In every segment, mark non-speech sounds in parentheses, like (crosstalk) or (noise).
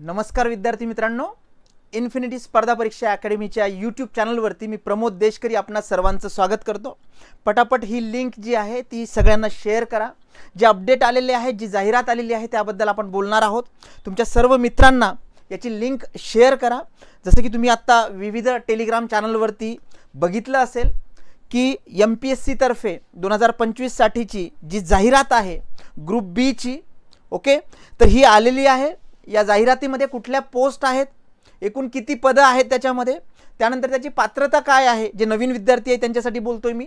नमस्कार विद्यार्थी मित्रांनो. इन्फिनिटी स्पर्धा परीक्षा अकॅडमीच्या यूट्यूब चॅनलवरती मी प्रमोद देशकरी आपणा सर्वांचं स्वागत करतो. पटापट ही लिंक जी आहे ती सगळ्यांना शेअर करा. जे अपडेट आलेले आहे जी जाहिरात आलेली आहे त्याबद्दल आपण बोलणार आहोत. तुमच्या सर्व मित्रांना याची लिंक शेअर करा. जसं की तुम्ही आत्ता विविध टेलिग्राम चॅनलवरती बघितलं असेल की एम पी एस सीतर्फे दोन हजार पंचवीससाठीची जी जाहिरात आहे ग्रुप बीची ओके तर ही आलेली आहे. या जाहिरातीमध्ये कुठल्या पोस्ट आहेत एकूण किती पदं आहेत त्याच्यामध्ये त्यानंतर त्याची पात्रता काय आहे जे नवीन विद्यार्थी आहे त्यांच्यासाठी बोलतोय मी.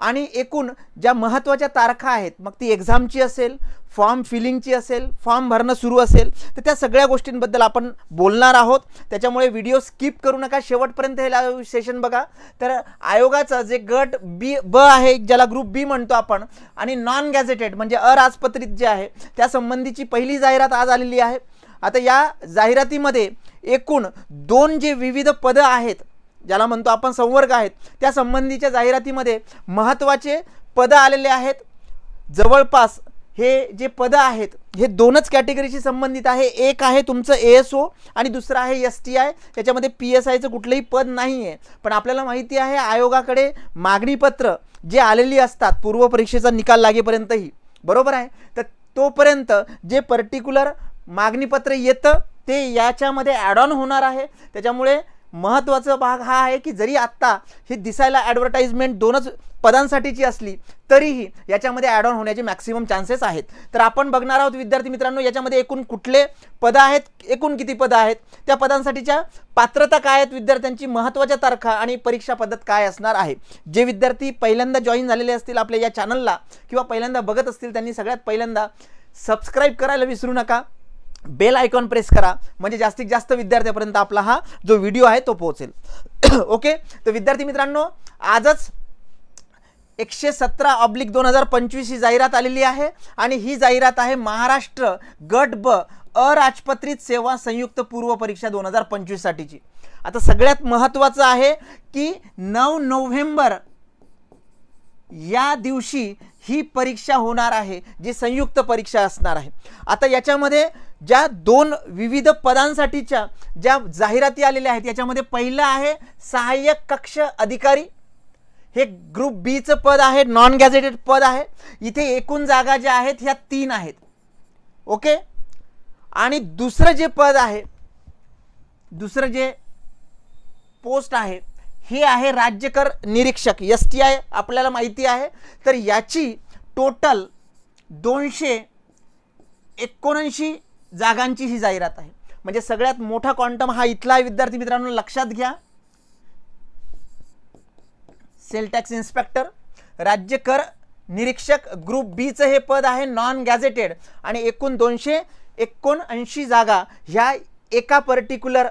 आणि एकूण ज्या महत्त्वाच्या तारखा आहेत मग ती एक्झामची असेल फॉर्म फिलिंगची असेल फॉर्म भरणं सुरू असेल तर त्या सगळ्या गोष्टींबद्दल आपण बोलणार आहोत. त्याच्यामुळे व्हिडिओ स्किप करू नका. शेवटपर्यंत हे लाईव्ह सेशन बघा. तर आयोगाचं जे गट बी ब आहे ज्याला ग्रुप बी म्हणतो आपण आणि नॉन गॅझेटेड म्हणजे अराजपत्रित जे आहे त्या संबंधीची पहिली जाहिरात आज आलेली आहे. आता या जाहिरातीमध्ये एकूण दोन जे विविध पदं आहेत ज्याला म्हणतो आपण संवर्ग आहेत त्या संबंधीच्या जाहिरातीमध्ये महत्त्वाचे पदं आलेले आहेत. जवळपास हे जे पदं आहेत हे दोनच कॅटेगरीशी संबंधित आहे. एक आहे तुमचं ए एस ओ आणि दुसरं आहे एस टी आय त्याच्यामध्ये पी एस आयचं कुठलंही पद नाही आहे पण आपल्याला माहिती आहे आयोगाकडे मागणीपत्र जे आलेली असतात पूर्वपरीक्षेचा निकाल लागेपर्यंतही. बरोबर आहे? तर तोपर्यंत जे पर्टिक्युलर मागणीपत्र येतं ते याच्यामध्ये ॲड ऑन होणार आहे. त्याच्यामुळे महत्त्वाचा भाग हा आहे की जरी आत्ता ही दिसायला ॲडव्हर्टाईजमेंट दोनच पदांसाठीची असली तरीही याच्यामध्ये ॲड ऑन होण्याचे मॅक्सिमम चान्सेस आहेत. तर आपण बघणार आहोत विद्यार्थी मित्रांनो याच्यामध्ये एकूण कुठले पदं आहेत एकूण किती पदं आहेत त्या पदांसाठीच्या पात्रता काय आहेत विद्यार्थ्यांची महत्त्वाच्या तारखा आणि परीक्षा पद्धत काय असणार आहे. जे विद्यार्थी पहिल्यांदा जॉईन झालेले असतील आपल्या या चॅनलला किंवा पहिल्यांदा बघत असतील त्यांनी सगळ्यात पहिल्यांदा सबस्क्राईब करायला विसरू नका. बेल आयकॉन प्रेस करा. म्हणजे जास्तीत जास्त विद्यार्थ्यापर्यंत आपला हा जो व्हिडिओ आहे तो पोहोचेल. (coughs) ओके? तर विद्यार्थी मित्रांनो आजच एकशे सतरा ऑब्लिक दोन हजार पंचवीस ही जाहिरात आलेली आहे आणि ही जाहिरात आहे महाराष्ट्र गट ब अराजपत्रित सेवा संयुक्त पूर्व परीक्षा दोन हजार पंचवीससाठीची आता सगळ्यात महत्त्वाचं आहे की नऊ नोव्हेंबर या दिवशी ही परीक्षा होणार आहे जी संयुक्त परीक्षा असणार आहे. आता याच्यामध्ये ज्या दोन विविध पदांसाठीच्या ज्या जाहिराती आलेल्या आहेत याच्यामध्ये पहिलं आहे सहाय्यक कक्ष अधिकारी. हे ग्रुप बीचं पद आहे नॉन गॅझेटेड पद आहे. इथे एकूण जागा ज्या आहेत ह्या तीन आहेत. ओके? आणि दुसरं जे पद आहे दुसरं जे पोस्ट आहे हे आहे राज्यकर निरीक्षक एस टी आय आपल्याला माहिती आहे. तर याची टोटल दोनशे एकोणऐंशी जागांची ही जाहिरात आहे. म्हणजे सगळ्यात मोठा क्वांटम हा इथला विद्यार्थी मित्रांनो लक्षात घ्या. सेल टॅक्स इन्स्पेक्टर राज्य कर निरीक्षक ग्रुप बीचं हे पद आहे नॉन गॅझेटेड आणि एकूण दोनशे एकोणऐंशी जागा ह्या एका पर्टिक्युलर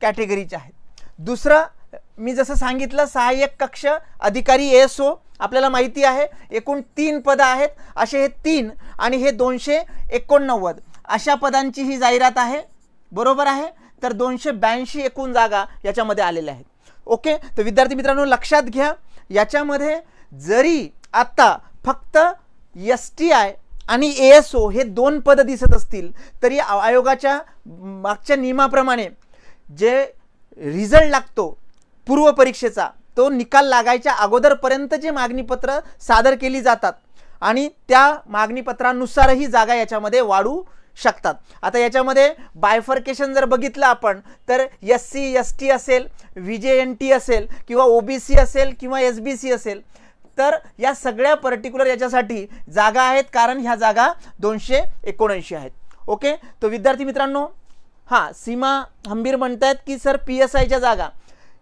कॅटेगरीच्या आहेत. दुसरं मी जसं सांगितलं सहाय्यक कक्ष अधिकारी एस ओ आपल्याला माहिती आहे एकूण तीन पदं आहेत. असे हे तीन आणि हे दोनशे एकोणनव्वद. अशा पदांची ही जाहिरात आहे. बरोबर आहे? तर दोनशे ब्याऐंशी एकूण जागा याच्यामध्ये आलेल्या आहेत. ओके? तर विद्यार्थी मित्रांनो लक्षात घ्या. याच्यामध्ये जरी आत्ता फक्त एस टी आय आणि ए एस ओ हे दोन पदं दिसत असतील तरी आयोगाच्या मागच्या नियमाप्रमाणे जे रिझल्ट लागतो पूर्व परीक्षेचा तो निकाल लागायच्या अगोदरपर्यंत जे मागणीपत्र सादर केली जातात आणि त्या मागणीपत्रानुसारही जागा याच्यामध्ये वाढू शकतात. आता याच्यामध्ये बायफर्केशन जर बघितलं आपण तर एस सी एस टी असेल व्ही जे एन टी असेल किंवा ओ बी सी असेल किंवा एस बी सी असेल तर या सगळ्या पर्टिक्युलर याच्यासाठी जागा आहेत कारण ह्या जागा दोनशे एकोणऐंशी आहेत. ओके तो विद्यार्थी मित्रांनो हां सीमा हंबीर म्हणतायत की सर पी एस आयच्या जागा.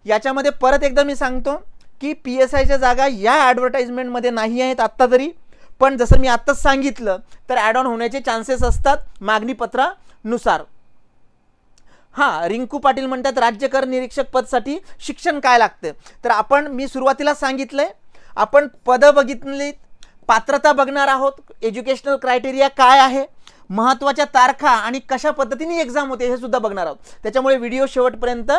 याच्यामध्ये परत एकदा मी सांगतो की पी एस आयच्या जागा या ॲडव्हर्टाईजमेंटमध्ये नाही आहेत आत्ता तरी. पण जसं मी आत्ताच सांगितलं तर ॲड ऑन होण्याचे चान्सेस असतात मागणीपत्रानुसार. हां रिंकू पाटील म्हणतात राज्य कर निरीक्षक पदसाठी शिक्षण काय लागतं? तर आपण मी सुरुवातीला सांगितलं आहे आपण पदं बघितलीत पात्रता बघणार आहोत एज्युकेशनल क्रायटेरिया काय आहे महत्त्वाच्या तारखा आणि कशा पद्धतीने एक्झाम होते हे सुद्धा बघणार आहोत. त्याच्यामुळे व्हिडिओ शेवटपर्यंत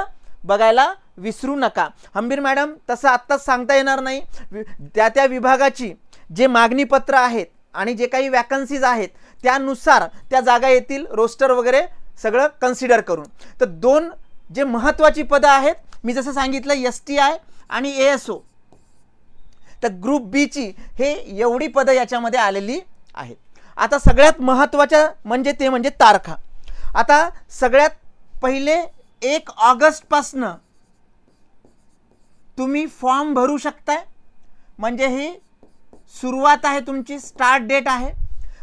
बघायला विसरू नका. हंबीर मॅडम तसं आत्ताच सांगता येणार नाही. वि- त्या त्या विभागाची जे मागणीपत्र आहेत आणि जे काही वॅकन्सीज आहेत त्यानुसार त्या जागा येतील रोस्टर वगैरे सगळं कन्सिडर करून. तर दोन जे महत्त्वाची पदं आहेत मी जसं सांगितलं एस टी आय आणि ए एस ओ तर ग्रुप बीची हे एवढी पदं याच्यामध्ये आलेली आहेत. आता सगळ्यात महत्त्वाच्या म्हणजे ते म्हणजे तारखा. आता सगळ्यात पहिले एक ऑगस्टपासनं तुम्ही फॉर्म भरू शकताय. म्हणजे ही सुरुवात आहे तुमची स्टार्ट डेट आहे.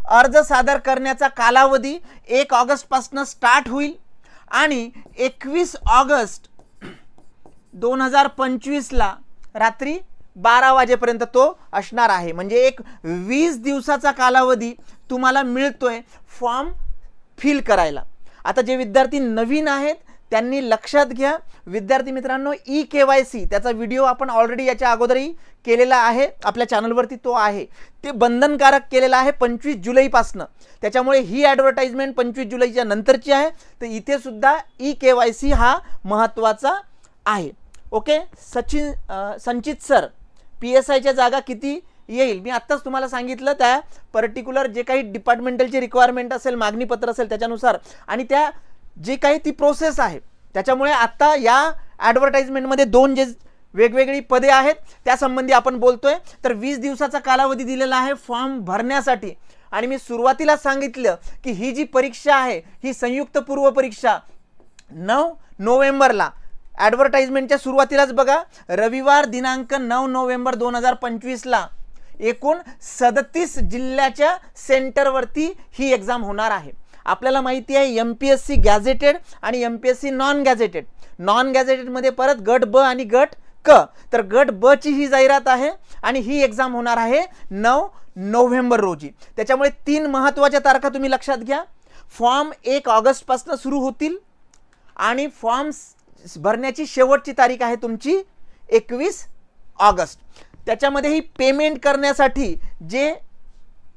अर्ज सादर करण्याचा कालावधी एक ऑगस्टपासनं स्टार्ट होईल आणि एकवीस ऑगस्ट दोन हजार पंचवीसला रात्री बारा वाजेपर्यंत तो असणार आहे. म्हणजे एक वीस दिवसाचा कालावधी तुम्हाला मिळतोय फॉर्म फिल करायला. आता जे विद्यार्थी नवीन आहेत त्यांनी लक्षात घ्या. विद्यार्थी मित्रांनो ई के वाय सी त्याचा व्हिडिओ आपण ऑलरेडी याच्या अगोदरही केलेला आहे. आपल्या चॅनलवरती तो आहे. ते बंधनकारक केलेला आहे पंचवीस जुलैपासनं. त्याच्यामुळे ही ॲडव्हर्टाईजमेंट पंचवीस जुलैच्या नंतरची आहे. तर इथेसुद्धा ई के वाय सी हा महत्त्वाचा आहे. ओके? सचिन संचित सर पी एस आयच्या जागा किती येईल? मी आत्ताच तुम्हाला सांगितलं त्या पर्टिक्युलर जे काही डिपार्टमेंटलची रिक्वायरमेंट असेल मागणीपत्र असेल त्याच्यानुसार. आणि त्या जी काही ती प्रोसेस आहे. त्याच्यामुळे आत्ता या ॲडव्हर्टाईजमेंटमध्ये दोन जे वेगवेगळी पदे आहेत त्यासंबंधी आपण बोलतोय. तर वीस दिवसाचा कालावधी दिलेला आहे फॉर्म भरण्यासाठी. आणि मी सुरुवातीला सांगितलं की ही जी परीक्षा आहे ही संयुक्त पूर्व परीक्षा नऊ नोव्हेंबरला. ॲडव्हर्टाईजमेंटच्या सुरुवातीलाच बघा रविवार दिनांक नऊ नोव्हेंबर दोन हजार पंचवीसला. एकूण सदतीस जिल्ह्याच्या सेंटरवरती ही एक्झाम होणार आहे. आपल्याला माहिती आहे M P S C gazetted आणि M P S C non gazetted non गॅझेटेडमध्ये परत गट ब आणि गट क. तर गट ब ची ही जाहिरात आहे आणि ही एक्झाम होणार आहे नऊ नोव्हेंबर रोजी. त्याच्यामुळे तीन महत्त्वाच्या तारखा तुम्ही लक्षात घ्या. फॉर्म एक ऑगस्टपासून सुरू होतील आणि फॉर्म भरण्याची शेवटची तारीख आहे तुमची एकवीस ऑगस्ट. त्याच्यामध्ये ही पेमेंट करण्यासाठी जे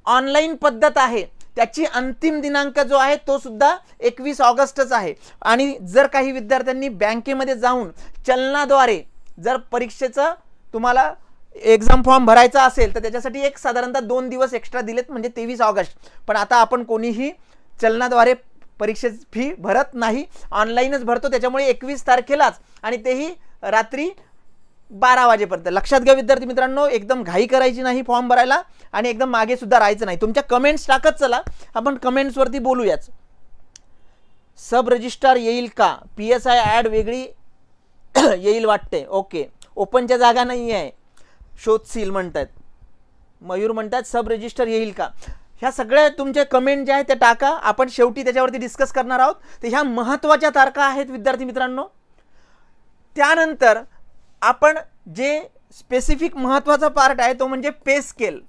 ऑनलाईन पद्धत आहे त्याची अंतिम दिनांक जो आहे तो सुद्धा एकवीस ऑगस्टच आहे. आणि जर काही विद्यार्थ्यांनी बँकेमध्ये जाऊन चलनाद्वारे जर परीक्षेचं तुम्हाला एक्झाम फॉर्म भरायचा असेल तर त्याच्यासाठी एक साधारणतः दोन दिवस एक्स्ट्रा दिलेत म्हणजे तेवीस ऑगस्ट. पण आता आपण कोणीही चलनाद्वारे परीक्षेची फी भरत नाही. ऑनलाईनच भरतो त्याच्यामुळे एकवीस तारखेलाच. आणि तेही रात्री बारा वाजेपर्यंत. लक्षात घ्या विद्यार्थी मित्रांनो एकदम घाई करायची नाही फॉर्म भरायला आणि एकदम मागे सुद्धा राहायचं नाही. तुमच्या कमेंट्स टाकत चला. आपण कमेंट्सवरती बोलूयाच सब रजिस्ट्रार येईल का? पी एस आय ॲड वेगळी (clears throat) येईल वाटते ओके ओपनच्या जागा नाही आहे शोधशील म्हणतात मयूर म्हणतात सब रजिस्टर येईल का? ह्या सगळ्या तुमच्या कमेंट जे आहेत ते टाका. आपण शेवटी त्याच्यावरती डिस्कस करणार आहोत. तर ह्या महत्त्वाच्या तारखा आहेत विद्यार्थी मित्रांनो. त्यानंतर आपण जे स्पेसिफिक महत्त्वाचा पार्ट आहे तो म्हणजे पे स्केल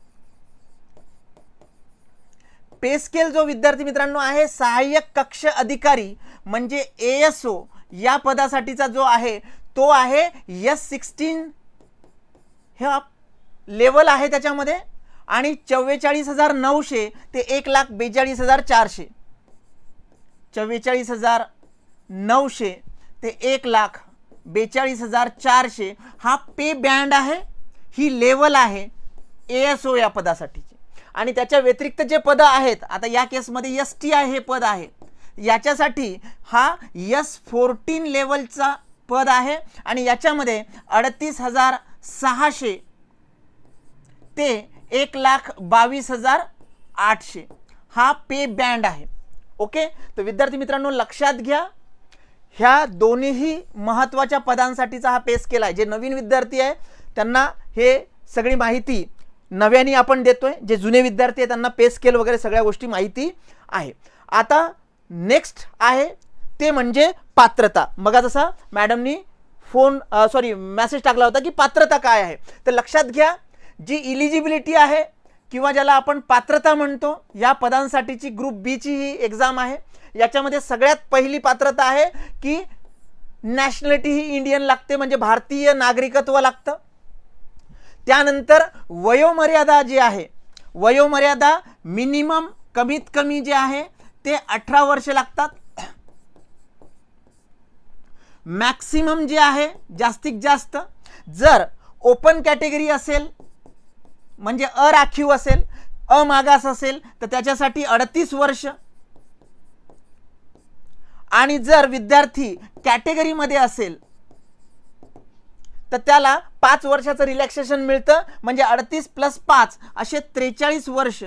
पे स्केल जो विद्यार्थी मित्रांनो आहे सहाय्यक कक्ष अधिकारी म्हणजे ए एस ओ या पदासाठीचा जो आहे तो आहे यस सिक्स्टीन हे लेवल आहे त्याच्यामध्ये. आणि चव्वेचाळीस हजार नऊशे ते एक लाख बेचाळीस हजार चारशे. चव्वेचाळीस हजार नऊशे ते एक लाख बेचाळीस हजार चारशे हा पे बँड आहे ही लेवल आहे ए एस ओ या पदासाठीची आणि त्याच्या व्यतिरिक्त जे पदं आहेत आता या केसमध्ये एस टी आय हे पद आहे. याच्यासाठी हा यस फोर्टीन लेवलचा पद आहे आणि याच्यामध्ये अडतीस हजार सहाशे ते एक लाख बावीस हजार आठशे हा पे बँड आहे. ओके? तर विद्यार्थी मित्रांनो लक्षात घ्या. ह्या दोन्हीही महत्त्वाच्या पदांसाठीचा हा पेस केला आहे जे नवीन विद्यार्थी आहे त्यांना हे सगळी माहिती नव्याने आपण देतो आहे जे जुने विद्यार्थी आहे त्यांना पे स्केल वगैरे सगळ्या गोष्टी माहिती आहे. आता नेक्स्ट आहे ते म्हणजे पात्रता. बघा जसा मॅडमनी फोन सॉरी मॅसेज टाकला होता की पात्रता काय आहे? तर लक्षात घ्या जी इलिजिबिलिटी आहे किंवा ज्याला आपण पात्रता म्हणतो या पदांसाठीची ग्रुप बीची ही एक्झाम आहे. याच्यामध्ये सगळ्यात पहिली पात्रता आहे की नॅशनॅलिटी ही इंडियन लागते म्हणजे भारतीय नागरिकत्व लागतं. त्यानंतर वयोमर्यादा जी आहे वयोमर्यादा मिनिमम कमीत कमी जे आहे ते अठरा वर्ष लागतात. मॅक्सिमम जे आहे जास्तीत जास्त जर ओपन कॅटेगरी असेल म्हणजे अराखीव असेल अमागास असेल तर त्याच्यासाठी अडतीस वर्ष आणि जर विद्यार्थी कॅटेगरीमध्ये असेल तर त्याला पाच वर्षाचं रिलॅक्सेशन मिळतं. म्हणजे अडतीस प्लस पाच असे त्रेचाळीस वर्ष.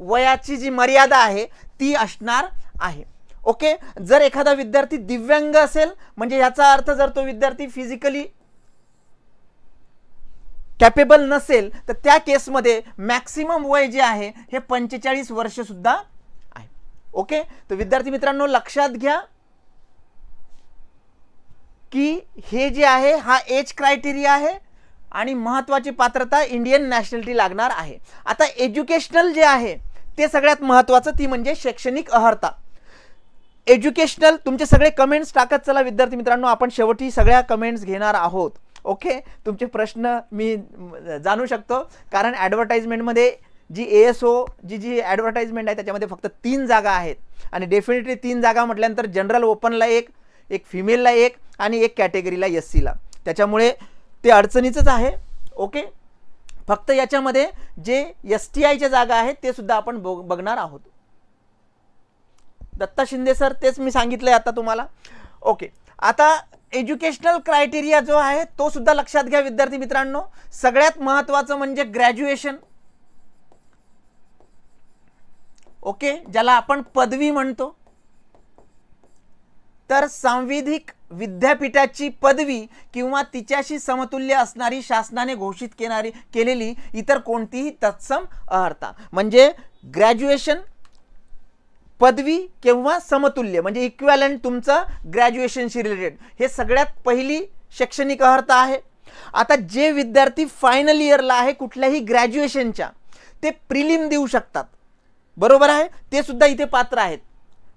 वयाची जी मर्यादा आहे ती असणार आहे. ओके जर एखादा विद्यार्थी दिव्यांग असेल म्हणजे याचा अर्थ जर तो विद्यार्थी फिजिकली कॅपेबल नसेल तर त्या केसमध्ये मॅक्सिमम वय जे आहे हे पंचेचाळीस वर्ष सुद्धा ओके? तर विद्यार्थी मित्रांनो लक्षात घ्या की हे जे आहे हा एज क्रायटेरिया आहे आणि महत्त्वाची पात्रता इंडियन नॅशनॅलिटी लागणार आहे. आता एज्युकेशनल जे आहे ते सगळ्यात महत्त्वाचं ती म्हणजे शैक्षणिक अहर्ता. एज्युकेशनल तुमचे सगळे कमेंट्स टाकत चला विद्यार्थी मित्रांनो आपण शेवटी सगळ्या कमेंट्स घेणार आहोत. ओके? तुमचे प्रश्न मी जाणू शकतो कारण ॲडव्हर्टाईजमेंटमध्ये जी A S O G G advertisement आहे त्याच्यामध्ये फक्त तीन जागा आहेत. आणि डेफिनेटली तीन जागा म्हटल्यानंतर जनरल ओपनला एक एक फिमेलला एक आणि एक कॅटेगरीला एस सीला त्याच्यामुळे ते अडचणीचंच आहे ओके फक्त याच्यामध्ये जे एस टी आयच्या जागा आहेत ते सुद्धा आपण बघ बघणार आहोत. दत्ता शिंदे सर तेच मी सांगितलं आहे आता तुम्हाला. ओके आता एज्युकेशनल क्रायटेरिया जो आहे तो सुद्धा लक्षात घ्या विद्यार्थी मित्रांनो. सगळ्यात महत्त्वाचं म्हणजे ग्रॅज्युएशन ओके ज्याला आपण पदवी म्हणतो. तर सांविधिक विद्यापीठाची पदवी किंवा तिच्याशी समतुल्य असणारी शासनाने घोषित केणारी केलेली इतर कोणतीही तत्सम अर्हता. म्हणजे ग्रॅज्युएशन पदवी किंवा समतुल्य म्हणजे इक्वॅलंट तुमचं ग्रॅज्युएशनशी रिलेटेड हे सगळ्यात पहिली शैक्षणिक अर्हता आहे. आता जे विद्यार्थी फायनल इयरला आहे कुठल्याही ग्रॅज्युएशनच्या ते प्रिलिम देऊ शकतात. बरोबर आहे? ते सुद्धा इथे पात्र आहेत.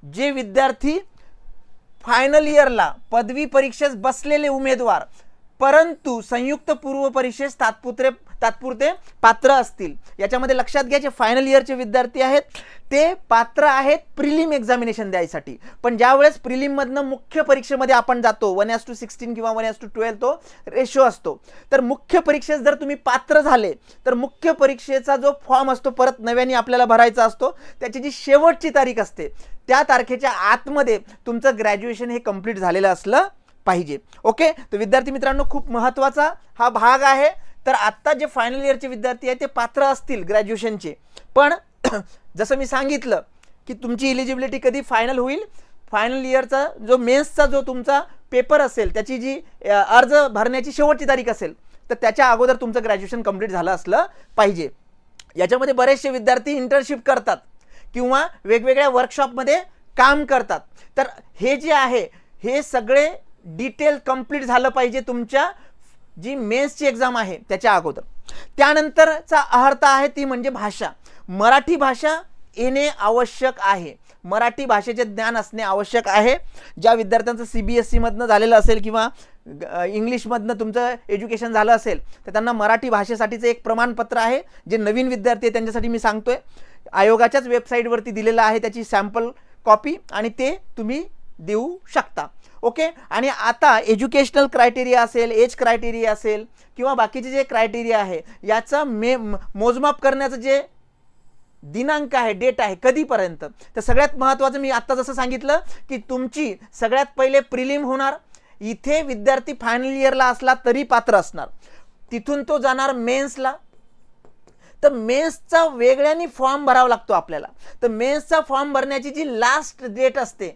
जे विद्यार्थी फायनल इयरला पदवी परीक्षेस बसलेले उमेदवार परंतु संयुक्त पूर्व परीक्षेस तात्पुत्रे तात्पुरते पात्र असतील. याच्यामध्ये लक्षात घ्या जे फायनल इयरचे विद्यार्थी आहेत ते पात्र आहेत प्रिलिम एक्झामिनेशन द्यायसाठी. पण ज्यावेळेस प्रिलिममधनं मुख्य परीक्षेमध्ये आपण जातो वन एस टू सिक्स्टीन किंवा वन एस टू ट्वेल्व तो रेशो असतो. तर मुख्य परीक्षेस जर तुम्ही पात्र झाले तर मुख्य परीक्षेचा जो फॉर्म असतो परत नव्याने आपल्याला भरायचा असतो त्याची जी शेवटची तारीख असते त्या तारखेच्या आतमध्ये तुमचं ग्रॅज्युएशन हे कंप्लीट झालेलं असलं पाहिजे. ओके तर विद्यार्थी मित्रांनो खूप महत्त्वाचा हा भाग आहे. तर आत्ता जे फायनल इयरचे विद्यार्थी आहेत ते पात्र असतील ग्रॅज्युएशनचे पण (clears throat) जसं मी सांगितलं की तुमची इलिजिबिलिटी कधी फायनल होईल फायनल इयरचा जो मेन्सचा जो तुमचा पेपर असेल त्याची जी अर्ज भरण्याची शेवटची तारीख असेल तर त्याच्या अगोदर तुमचं ग्रॅज्युएशन कंप्लीट झालं असलं पाहिजे. याच्यामध्ये बरेचसे विद्यार्थी इंटर्नशिप करतात किंवा वेगवेगळ्या वर्कशॉपमध्ये काम करतात. तर हे जे आहे हे सगळे डिटेल कंप्लीट झालं पाहिजे तुमच्या जी मेन्सची एक्झाम आहे त्याच्या अगोदर. त्यानंतरचा अर्हता आहे ती म्हणजे भाषा. मराठी भाषा येणे आवश्यक आहे. मराठी भाषेचे ज्ञान असणे आवश्यक आहे. ज्या विद्यार्थ्यांचं सी बी एस सीमधनं झालेलं असेल किंवा इंग्लिशमधनं तुमचं एज्युकेशन झालं असेल तर त्यांना मराठी भाषेसाठीचं एक प्रमाणपत्र आहे जे नवीन विद्यार्थी आहे त्यांच्यासाठी मी सांगतोय. आयोगाच्याच वेबसाईटवरती दिलेलं आहे त्याची सॅम्पल कॉपी आणि ते तुम्ही देऊ शकता. ओके आणि आता एज्युकेशनल क्रायटेरिया असेल एज क्रायटेरिया असेल किंवा बाकीचे जे क्रायटेरिया आहे याचं मे मोजमाप करण्याचं जे दिनांक आहे डेट आहे कधीपर्यंत तर सगळ्यात महत्त्वाचं मी आत्ता जसं सांगितलं की तुमची सगळ्यात पहिले प्रिलिम होणार इथे विद्यार्थी फायनल इयरला असला तरी पात्र असणार. तिथून तो जाणार मेन्सला तर मेन्सचा वेगळ्याने फॉर्म भरावा लागतो आपल्याला. तर मेन्सचा फॉर्म भरण्याची जी लास्ट डेट असते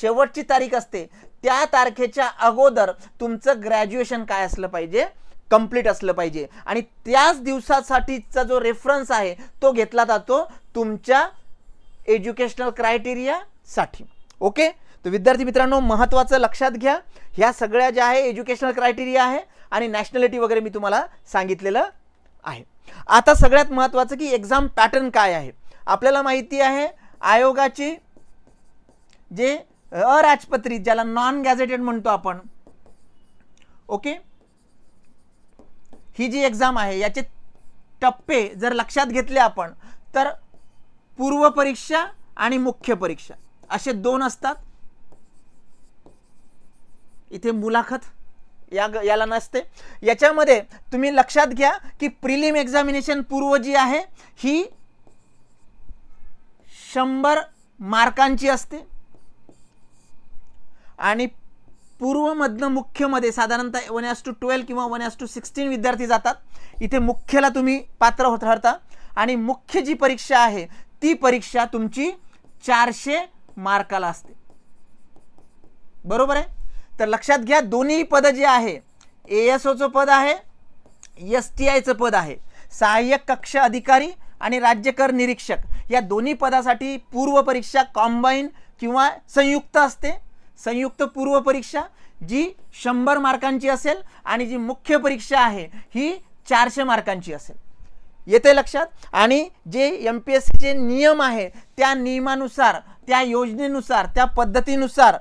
शेवटची तारीख असते. त्या तारखेच्या अगोदर तुमचं ग्रॅज्युएशन काय असलं पाहिजे? कंप्लीट असलं पाहिजे. आणि त्याच दिवसासाठीचा जो रेफरन्स आहे तो घेतला जातो तुमच्या एज्युकेशनल क्रायटेरियासाठी ओके तर विद्यार्थी मित्रांनो महत्त्वाचं लक्षात घ्या. ह्या सगळ्या ज्या आहे एज्युकेशनल क्रायटेरिया आहे आणि नॅशनॅलिटी वगैरे मी तुम्हाला सांगितलेलं आहे. आता सगळ्यात महत्त्वाचं की एक्झाम पॅटर्न काय आहे? आपल्याला माहिती आहे आयोगाची जे अराजपत्रित ज्याला नॉन गॅझेटेड म्हणतो आपण. ओके ही जी एक्झाम आहे याचे टप्पे जर लक्षात घेतले आपण तर पूर्व परीक्षा आणि मुख्य परीक्षा असे दोन असतात. इथे मुलाखत या याला नसते. याच्यामध्ये तुम्ही लक्षात घ्या की प्रिलिम एक्झामिनेशन पूर्व जी आहे ही शंभर मार्कांची असते. आणि पूर्वमधनं मुख्यमध्ये साधारणतः वन एस टू ट्वेल्व किंवा वन एस टू सिक्स्टीन विद्यार्थी जातात. इथे मुख्यला तुम्ही पात्र होत ठरता. आणि मुख्य जी परीक्षा आहे ती परीक्षा तुमची चारशे मार्काला असते. बरोबर आहे? तर लक्षात घ्या दोन्ही पदं जे आहे ए एस ओचं पद आहे एस टी आयचं पद आहे. सहाय्यक कक्ष अधिकारी आणि राज्य कर निरीक्षक. या दोन्ही पदासाठी पूर्व परीक्षा कॉम्बाईन किंवा संयुक्त असते. संयुक्त पूर्व परीक्षा जी शंभर मार्कांची असेल आणि जी मुख्य परीक्षा आहे ही चारशे मार्कांची असेल. येते लक्षात? आणि जे एम पी एस सीचे नियम आहे त्या नियमानुसार त्या योजनेनुसार त्या पद्धतीनुसार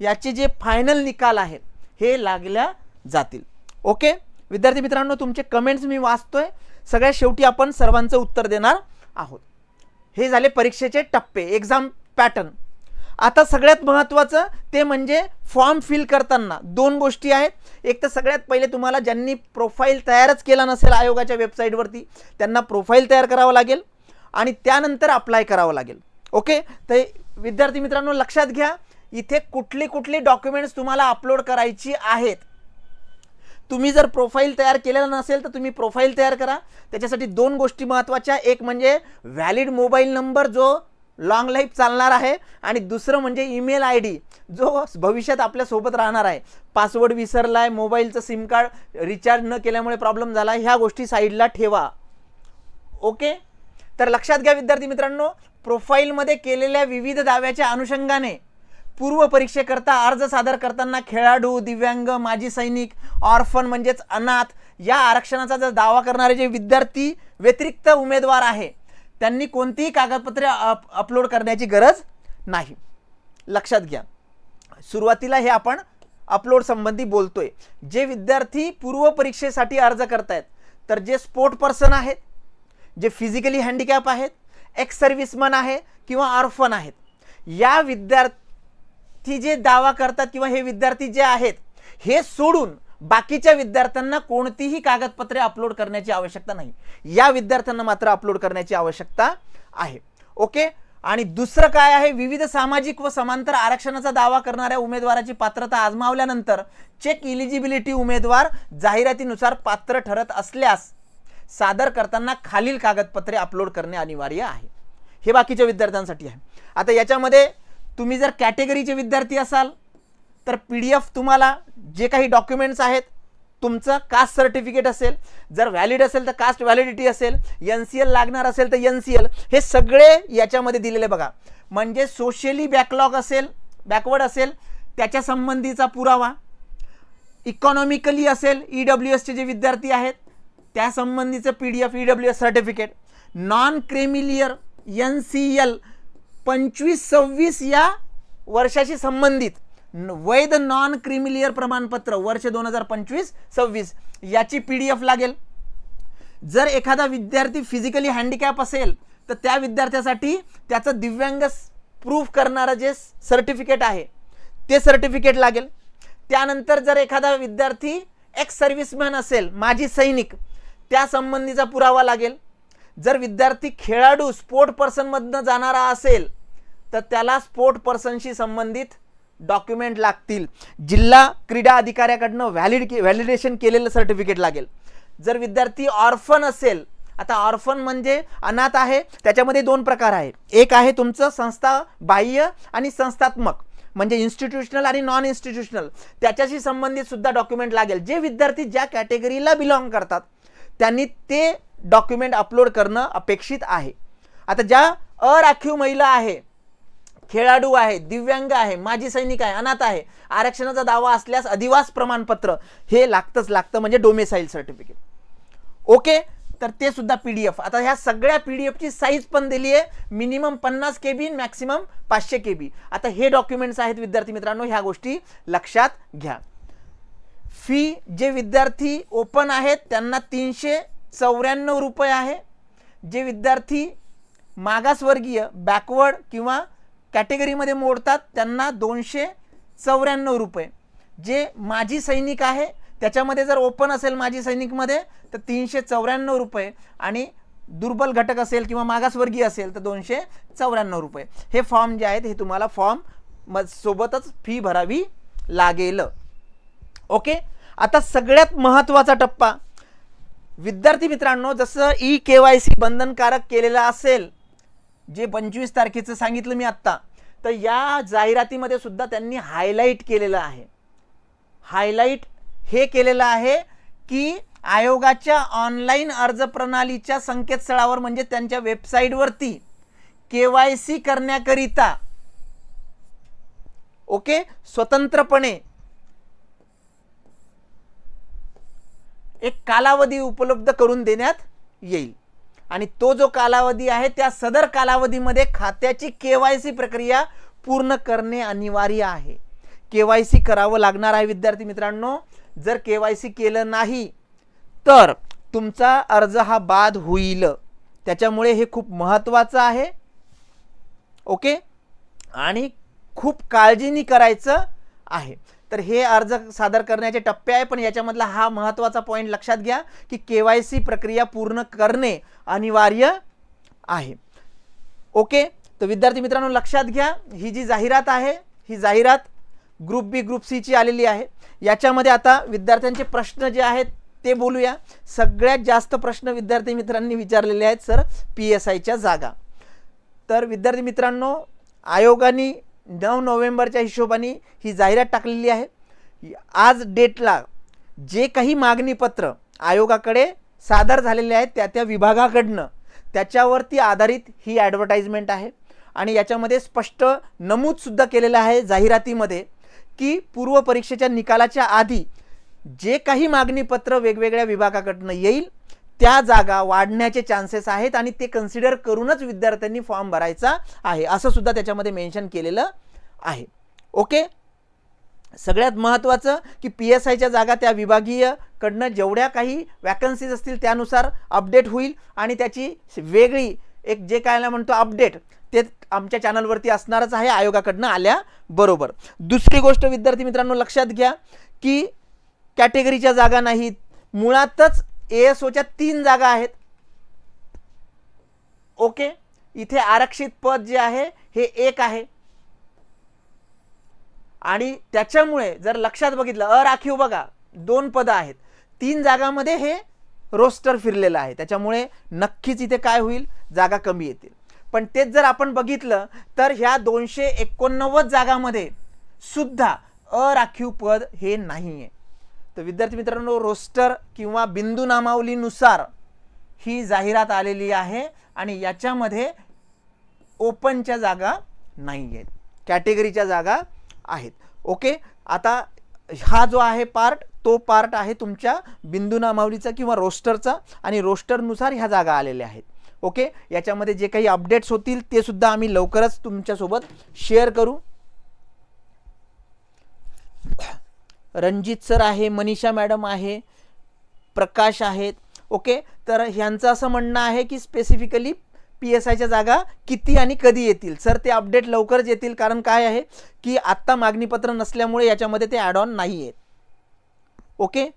याचे जे फायनल निकाल आहेत हे लागल्या जातील. ओके विद्यार्थी मित्रांनो तुमचे कमेंट्स मी वाचतोय. सगळ्या शेवटी आपण सर्वांचं उत्तर देणार आहोत. हे झाले परीक्षेचे टप्पे एक्झाम पॅटर्न आता सगळ्यात महत्त्वाचं ते म्हणजे फॉर्म फिल करताना. दोन गोष्टी आहेत. एक तर सगळ्यात पहिले तुम्हाला ज्यांनी प्रोफाईल तयारच केला नसेल आयोगाच्या वेबसाईटवरती त्यांना प्रोफाईल तयार करावं लागेल आणि त्यानंतर अप्लाय करावं लागेल. ओके तर विद्यार्थी मित्रांनो लक्षात घ्या इथे कुठली कुठली डॉक्युमेंट्स तुम्हाला अपलोड करायची आहेत. तुम्ही जर प्रोफाईल तयार केलेला नसेल तर तुम्ही प्रोफाईल तयार करा. त्याच्यासाठी दोन गोष्टी महत्त्वाच्या एक म्हणजे व्हॅलिड मोबाईल नंबर जो लॉंग लाईफ चालणार आहे. आणि दुसरं म्हणजे ईमेल आय डी जो भविष्यात आपल्यासोबत राहणार आहे. पासवर्ड विसरला आहे मोबाईलचं सिम कार्ड रिचार्ज न केल्यामुळे प्रॉब्लेम झाला ह्या गोष्टी साईडला ठेवा. ओके तर लक्षात घ्या विद्यार्थी मित्रांनो प्रोफाईलमध्ये केलेल्या विविध दाव्याच्या अनुषंगाने पूर्व परीक्षेकरता अर्ज सादर करताना खेळाडू दिव्यांग माजी सैनिक ऑर्फन म्हणजेच अनाथ या आरक्षणाचा जर दावा करणारे जे विद्यार्थी व्यतिरिक्त उमेदवार आहे त्यांनी कोणतीही कागदपत्रे अप अपलोड करण्याची गरज नाही. लक्षात घ्या. सुरुवातीला हे आपण अपलोड संबंधी बोलतोय. जे विद्यार्थी पूर्व परीक्षेसाठी अर्ज करतायत तर जे स्पोर्ट पर्सन आहेत जे फिजिकली हँडिकॅप आहेत एक्स सर्व्हिसमन आहे किंवा ऑर्फन आहेत या विद्यार्थी जे दावा करतात किंवा हे विद्यार्थी जे आहेत हे सोडून बाकीच्या विद्यार्थ्यांना कोणतीही कागदपत्रे अपलोड करण्याची आवश्यकता नाही. या विद्यार्थ्यांना मात्र अपलोड करण्याची आवश्यकता आहे. ओके? आणि दुसरं काय आहे? विविध सामाजिक व समांतर आरक्षणाचा दावा करणाऱ्या उमेदवाराची पात्रता आजमावल्यानंतर चेक इलिजिबिलिटी उमेदवार जाहिरातीनुसार पात्र ठरत असल्यास सादर करताना खालील कागदपत्रे अपलोड करणे अनिवार्य आहे. हे बाकीच्या विद्यार्थ्यांसाठी आहे. आता याच्यामध्ये तुम्ही जर कॅटेगरीचे विद्यार्थी असाल तर पी डी एफ तुम्हाला जे काही डॉक्युमेंट्स आहेत तुमचं कास्ट सर्टिफिकेट असेल जर व्हॅलिड असेल तर कास्ट व्हॅलिडिटी असेल एन सी एल लागणार असेल तर एन सी एल हे सगळे याच्यामध्ये दिलेले बघा. म्हणजे सोशली बॅकलॉग असेल बॅकवर्ड असेल त्याच्या संबंधीचा पुरावा. इकॉनॉमिकली असेल ई डब्ल्यू एसचे जे विद्यार्थी आहेत त्या संबंधीचं P D F E W S certificate non creamy layer N C L पंचवीस सव्वीस या वर्षाशी संबंधित. वैध नॉन क्रिमिलियर प्रमाणपत्र वर्ष दोन हजार पंचवीस सव्वीस याची पी डी एफ लागेल. जर एखादा विद्यार्थी फिजिकली हँडिकॅप असेल तर त्या विद्यार्थ्यासाठी त्याचं दिव्यांग प्रूफ करणारं जे सर्टिफिकेट आहे ते सर्टिफिकेट लागेल. त्यानंतर जर एखादा विद्यार्थी एक्स सर्व्हिसमॅन असेल माजी सैनिक त्या संबंधीचा पुरावा लागेल. जर विद्यार्थी खेळाडू स्पोर्ट पर्सनमधनं जाणारा असेल तर त्याला स्पोर्ट पर्सनशी संबंधित डॉक्युमेंट लागतील. जिल्हा क्रीडा अधिकाऱ्याकडनं व्हॅलिड के व्हॅलिडेशन केलेलं सर्टिफिकेट लागेल. जर विद्यार्थी ऑर्फन असेल आता ऑर्फन म्हणजे अनाथ आहे त्याच्यामध्ये दोन प्रकार आहे एक आहे तुमचं संस्था बाह्य आणि संस्थात्मक म्हणजे इन्स्टिट्यूशनल आणि नॉन इन्स्टिट्यूशनल त्याच्याशी संबंधित सुद्धा डॉक्युमेंट लागेल. जे विद्यार्थी ज्या कॅटेगरीला बिलॉंग करतात त्यांनी ते डॉक्युमेंट अपलोड करणं अपेक्षित आहे. आता ज्या अराखीव महिला आहे खेळाडू आहे दिव्यांग आहे माजी सैनिक आहे अनाथ आहे. आरक्षणाचा दावा असल्यास अधिवास प्रमाणपत्र हे लागतंच लागतं म्हणजे डोमेसाईल सर्टिफिकेट ओके तर ते सुद्धा पी डी एफ आता ह्या सगळ्या पी डी एफची साईज पण दिली आहे. मिनिमम पन्नास के बी मॅक्सिमम पाचशे के बी आता हे डॉक्युमेंट्स आहेत विद्यार्थी मित्रांनो ह्या गोष्टी लक्षात घ्या. फी जे विद्यार्थी ओपन आहेत त्यांना तीनशे चौऱ्याण्णव रुपये आहे. जे विद्यार्थी मागासवर्गीय बॅकवर्ड किंवा कॅटेगरीमध्ये मोडतात त्यांना दोनशे चौऱ्याण्णव रुपये. जे माजी सैनिक आहे त्याच्यामध्ये जर ओपन असेल माजी सैनिकमध्ये तर तीनशे चौऱ्याण्णव रुपये. आणि दुर्बल घटक असेल किंवा मागासवर्गीय असेल तर दोनशे चौऱ्याण्णव रुपये. हे फॉर्म जे आहेत हे तुम्हाला फॉर्म म सोबतच फी भरावी लागेल. ओके? आता सगळ्यात महत्त्वाचा टप्पा. विद्यार्थी मित्रांनो जसं ई के वाय सी बंधनकारक केलेलं असेल जे पंचवीस तारखेचं सांगितलं मी आत्ता तर या जाहिरातीमध्ये सुद्धा त्यांनी हायलाईट केलेलं आहे. हायलाईट हे केलेलं आहे की आयोगाच्या ऑनलाईन अर्ज प्रणालीच्या संकेतस्थळावर म्हणजे त्यांच्या वेबसाईटवरती के वाय सी करण्याकरिता ओके स्वतंत्रपणे एक कालावधी उपलब्ध करून देण्यात येईल. आणि तो जो कालावधी आहे त्या सदर कालावधीमध्ये खात्याची के वाय सी प्रक्रिया पूर्ण करणे अनिवार्य आहे. के वाय सी करावं लागणार आहे विद्यार्थी मित्रांनो. जर के वाय सी केलं नाही तर तुमचा अर्ज हा बाद होईल. त्याच्यामुळे हे खूप महत्त्वाचं आहे. ओके? आणि खूप काळजीने करायचं आहे. तर हे अर्ज सादर करण्याचे टप्पे आहे पण याच्यामधला हा महत्त्वाचा पॉईंट लक्षात घ्या की के वाय सी प्रक्रिया पूर्ण करणे अनिवार्य आहे. ओके तर विद्यार्थी मित्रांनो लक्षात घ्या ही जी जाहिरात आहे ही जाहिरात ग्रुप बी ग्रुप सीची आलेली आहे. याच्यामध्ये आता विद्यार्थ्यांचे प्रश्न जे आहेत ते बोलूया. सगळ्यात जास्त प्रश्न विद्यार्थी मित्रांनी विचारलेले आहेत सर पी एस आयच्या जागा. तर विद्यार्थी मित्रांनो आयोगाने नऊ नोव्हेंबरच्या हिशोबाने ही जाहिरात टाकलेली आहे. आज डेटला जे काही मागणीपत्र आयोगाकडे सादर झालेले आहेत त्या त्या विभागाकडनं त्याच्यावरती आधारित ही ॲडव्हर्टाईजमेंट आहे. आणि याच्यामध्ये स्पष्ट नमूदसुद्धा केलेलं आहे जाहिरातीमध्ये की पूर्व परीक्षेच्या निकालाच्या आधी जे काही मागणीपत्र वेगवेगळ्या विभागाकडनं येईल त्या जागा वाढण्याचे चान्सेस आहेत आणि ते कन्सिडर करूनच विद्यार्थ्यांनी फॉर्म भरायचा आहे. असं सुद्धा त्याच्यामध्ये मेन्शन केलेलं आहे. ओके सगळ्यात महत्त्वाचं की पी एस आयच्या जागा त्या विभागीयकडनं जेवढ्या काही वॅकन्सीज असतील त्यानुसार अपडेट होईल आणि त्याची वेगळी एक जे काय म्हणतो अपडेट ते आमच्या चॅनलवरती असणारच आहे आयोगाकडनं आल्याबरोबर दुसरी गोष्ट विद्यार्थी मित्रांनो लक्षात घ्या की कॅटेगरीच्या जागा नाहीत. मुळातच ए एस ओच्या तीन जागा आहेत. ओके? इथे आरक्षित पद जे आहे हे एक आहे. आणि त्याच्यामुळे जर लक्षात बघितलं अराखीव बघा दोन पदं आहेत. तीन जागामध्ये हे रोस्टर फिरलेलं आहे. त्याच्यामुळे नक्कीच इथे काय होईल? जागा कमी येतील. पण तेच जर आपण बघितलं तर ह्या दोनशे एकोणनव्वद जागामध्ये सुद्धा अराखीव पद हे नाही आहे तर विद्यार्थी मित्रांनो रोस्टर किंवा बिंदू नामावलीनुसार ही जाहिरात आलेली आहे आणि याच्यामध्ये ओपनच्या जागा नाही आहेत कॅटेगरीच्या जागा आहेत. ओके आता हा जो आहे पार्ट तो पार्ट आहे तुमच्या बिंदू नामावलीचा किंवा रोस्टरचा आणि रोस्टरनुसार ह्या जागा आलेल्या आहेत. ओके याच्यामध्ये जे काही अपडेट्स होतील ते सुद्धा आम्ही लवकरच तुमच्यासोबत शेअर करू. रणजित सर आहे मनीषा मॅडम आहे प्रकाश आहेत. ओके? तर ह्यांचं असं म्हणणं आहे की स्पेसिफिकली पी एस आयच्या जागा किती आणि कधी येतील? सर ते अपडेट लवकरच येतील. कारण काय आहे की आत्ता मागणीपत्र नसल्यामुळे याच्यामध्ये ते ॲड ऑन नाही आहेत. ओके?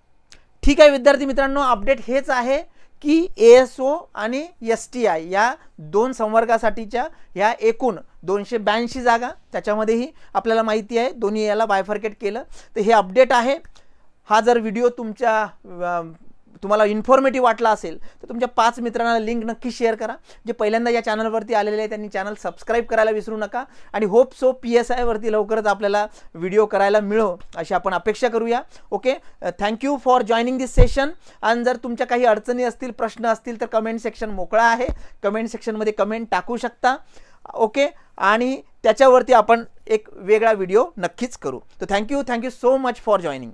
ठीक आहे विद्यार्थी मित्रांनो अपडेट हेच आहे की ए एस ओ आणि एस टी आय या दोन संवर्गासाठीच्या ह्या एकूण दोनशे ब्याऐंशी जागा त्याच्यामध्येही आपल्याला माहिती आहे. दोन्ही याला बायफर्केट केलं. तर हे अपडेट आहे. हा जर व्हिडिओ तुमच्या तुम्हाला इन्फॉर्मेटिव्ह वाटला असेल तर तुमच्या पाच मित्रांना लिंक नक्की शेअर करा. जे पहिल्यांदा या चॅनलवरती आलेले आहे त्यांनी चॅनल सबस्क्राईब करायला विसरू नका. आणि होप सो पी एस आयवरती लवकरच आपल्याला व्हिडिओ करायला मिळो अशी आपण अपेक्षा करूया. Okay thank you for joining this session आणि जर तुमच्या काही अडचणी असतील प्रश्न असतील तर कमेंट सेक्शन मोकळा आहे. कमेंट सेक्शनमध्ये कमेंट टाकू शकता. ओके? आणि त्याच्यावरती आपण एक वेगळा व्हिडिओ नक्कीच करू. तर thank you thank you so much for joining